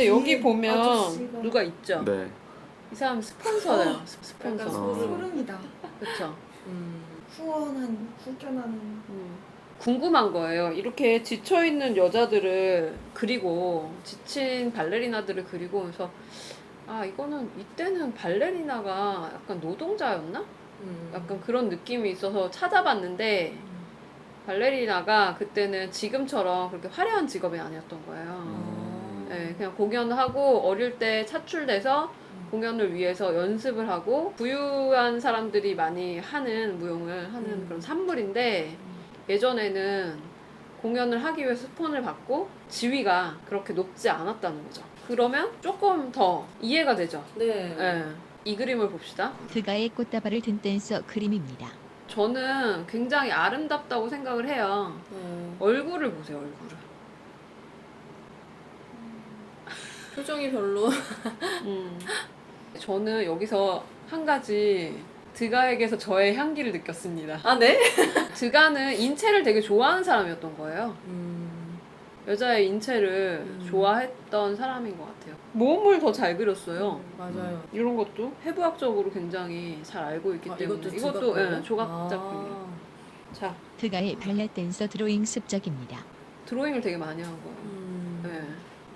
근데 여기 뒤에 보면 아저씨가- 누가 있죠? 네. 이 사람 스폰서예요. 스- 스폰서. 약간 어. 소름이다. 그렇죠. 음. 후원한 후전하는 음. 궁금한 거예요. 이렇게 지쳐 있는 여자들을 그리고 지친 발레리나들을 그리고 그래서 아 이거는 이때는 발레리나가 약간 노동자였나? 음. 약간 그런 느낌이 있어서 찾아봤는데 발레리나가 그때는 지금처럼 그렇게 화려한 직업이 아니었던 거예요. 음. 네, 그냥 공연하고 어릴 때 차출돼서 공연을 위해서 연습을 하고 부유한 사람들이 많이 하는 무용을 하는 음. 그런 산물인데 예전에는 공연을 하기 위해 스폰을 받고 지위가 그렇게 높지 않았다는 거죠. 그러면 조금 더 이해가 되죠. 네. 네. 이 그림을 봅시다. 드가의 꽃다발을 든 댄서 그림입니다. 저는 굉장히 아름답다고 생각을 해요. 네. 얼굴을 보세요, 얼굴을. 표정이 별로. 음. 저는 여기서 한 가지 드가에게서 저의 향기를 느꼈습니다. 아 네? 드가는 인체를 되게 좋아하는 사람이었던 거예요. 음. 여자의 인체를 음. 좋아했던 사람인 것 같아요. 몸을 더 잘 그렸어요. 맞아요. 이런 것도 해부학적으로 굉장히 잘 알고 있기 아, 때문에 이것도 이것도 예, 조각 아. 작품이에요. 자 드가의 발레 댄서 드로잉 습작입니다. 드로잉을 되게 많이 한 거예요.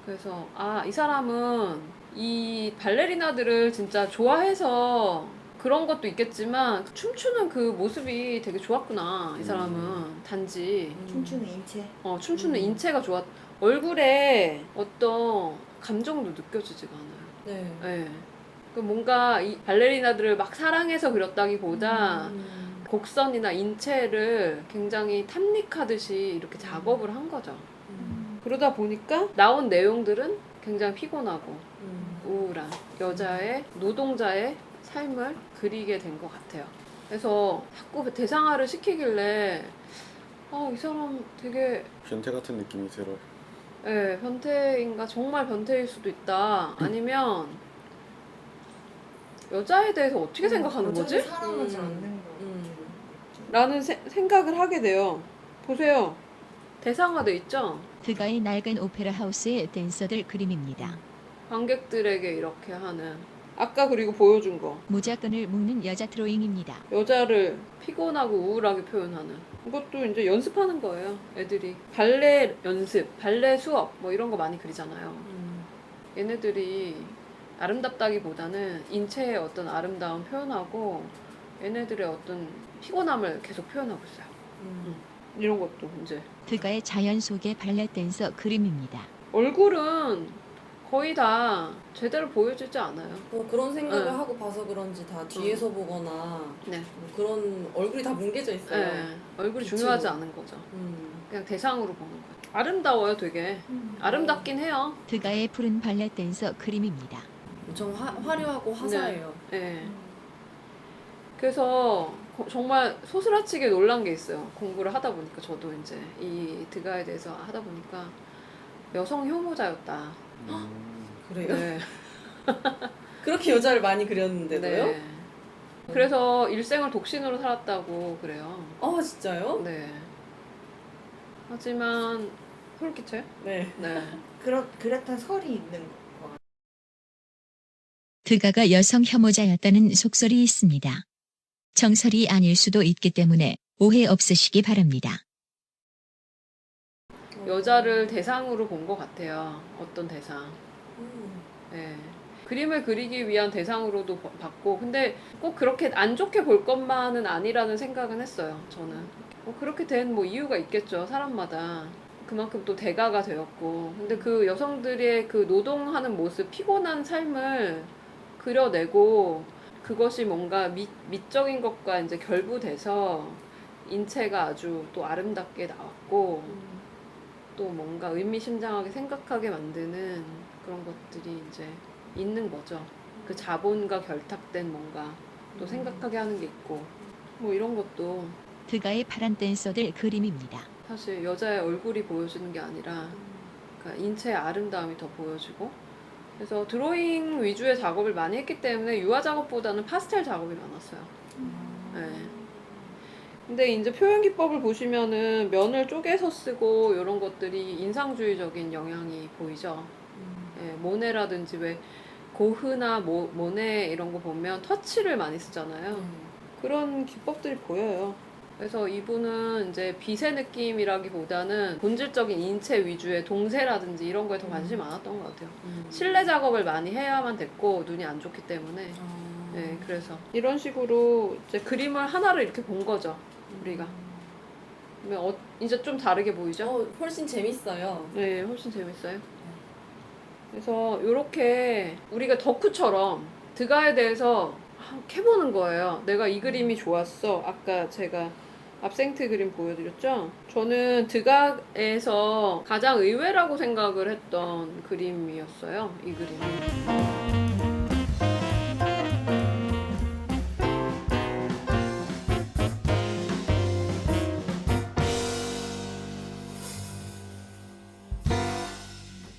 음. 네. 그래서 아 이 사람은 이 발레리나들을 진짜 좋아해서 그런 것도 있겠지만 춤추는 그 모습이 되게 좋았구나 이 사람은 단지 음. 춤추는 인체. 어, 춤추는 음. 인체가 좋았 얼굴에 어떤 감정도 느껴지지가 않아요. 네. 네. 그 뭔가 이 발레리나들을 막 사랑해서 그렸다기보다 음. 곡선이나 인체를 굉장히 탐닉하듯이 이렇게 작업을 한 거죠. 음. 그러다 보니까 나온 내용들은 굉장히 피곤하고 음. 우울한 여자의 노동자의 삶을 그리게 된 것 같아요. 그래서 자꾸 대상화를 시키길래 아, 이 사람 되게 변태 같은 느낌이 들어요. 예, 변태인가 정말 변태일 수도 있다. 아니면 여자에 대해서 어떻게 생각하는 거지? 여자를 사랑하지 음. 않는 거. 음. 라는 세- 생각을 하게 돼요. 보세요. 대상화돼 있죠? 드가의 낡은 오페라 하우스의 댄서들 그림입니다. 관객들에게 이렇게 하는 아까 그리고 보여준 거 모자끈을 묶는 여자 드로잉입니다. 여자를 피곤하고 우울하게 표현하는 이것도 이제 연습하는 거예요 애들이 발레 연습 발레 수업 뭐 이런 거 많이 그리잖아요 음. 얘네들이 아름답다기보다는 인체의 어떤 아름다움 표현하고 얘네들의 어떤 피곤함을 계속 표현하고 있어요 음. 이런 것도 이제 드가의 자연 속의 발레 댄서 그림입니다. 얼굴은 거의 다 제대로 보여주지 않아요 뭐 그런 생각을 네. 하고 봐서 그런지 다 뒤에서 보거나 네, 뭐 그런 얼굴이 다 뭉개져 있어요. 네. 얼굴이 빛으로. 중요하지 않은 거죠 음. 그냥 대상으로 보는 거예요 아름다워요 되게 음. 아름답긴 해요 드가의 푸른 발레 댄서 그림입니다. 엄청 화, 화려하고 화사해요. 네. 그래서 거- 정말 소스라치게 놀란 게 있어요. 공부를 하다 보니까 저도 이제 이 드가에 대해서 하다 보니까 여성 혐오자였다. 음. 그래요? 네. 그렇게 여자를 많이 그렸는데도요? 네. 그래서 일생을 독신으로 살았다고 그래요. 아 진짜요? 네. 하지만 끼쳐요? 네. 네. 그렇 그랬던 설이 있는 거. 드가가 여성 혐오자였다는 속설이 있습니다. 정설이 아닐 수도 있기 때문에 오해 없으시기 바랍니다. 여자를 대상으로 본 것 같아요. 어떤 대상. 음. 네. 그림을 그리기 위한 대상으로도 봐- 봤고 근데 꼭 그렇게 안 좋게 볼 것만은 아니라는 생각은 했어요 저는 뭐 그렇게 된 뭐 이유가 있겠죠 사람마다 그만큼 또 대가가 되었고 근데 그 여성들의 그 노동하는 모습 피곤한 삶을 그려내고 그것이 뭔가 미, 미적인 것과 이제 결부돼서 인체가 아주 또 아름답게 나왔고 음. 또 뭔가 의미심장하게 생각하게 만드는 그런 것들이 이제 있는 거죠. 그 자본과 결탁된 뭔가 또 음. 생각하게 하는 게 있고 뭐 이런 것도 드가의 파란 댄서들 그림입니다. 사실 여자의 얼굴이 보여주는 게 아니라 그러니까 인체의 아름다움이 더 보여지고 그래서 드로잉 위주의 작업을 많이 했기 때문에 유화 작업보다는 파스텔 작업이 많았어요. 네. 근데 이제 표현 기법을 보시면은 면을 쪼개서 쓰고 이런 것들이 인상주의적인 영향이 보이죠. 예, 모네라든지 왜 고흐나 모, 모네 이런 거 보면 터치를 많이 쓰잖아요. 음. 그런 기법들이 보여요. 그래서 이분은 이제 빛의 느낌이라기보다는 본질적인 인체 위주의 동세라든지 이런 거에 더 관심이 많았던 것 같아요. 음. 실내 작업을 많이 해야만 됐고 눈이 안 좋기 때문에 아. 네 그래서 이런 식으로 이제 그림을 하나를 이렇게 본 거죠 우리가 그러면 어, 이제 좀 다르게 보이죠? 어, 훨씬 재밌어요. 네 훨씬 재밌어요 그래서 이렇게 우리가 덕후처럼 드가에 대해서 해보는 거예요. 내가 이 그림이 좋았어. 아까 제가 압생트 그림 보여드렸죠? 저는 드가에서 가장 의외라고 생각을 했던 그림이었어요 이 그림이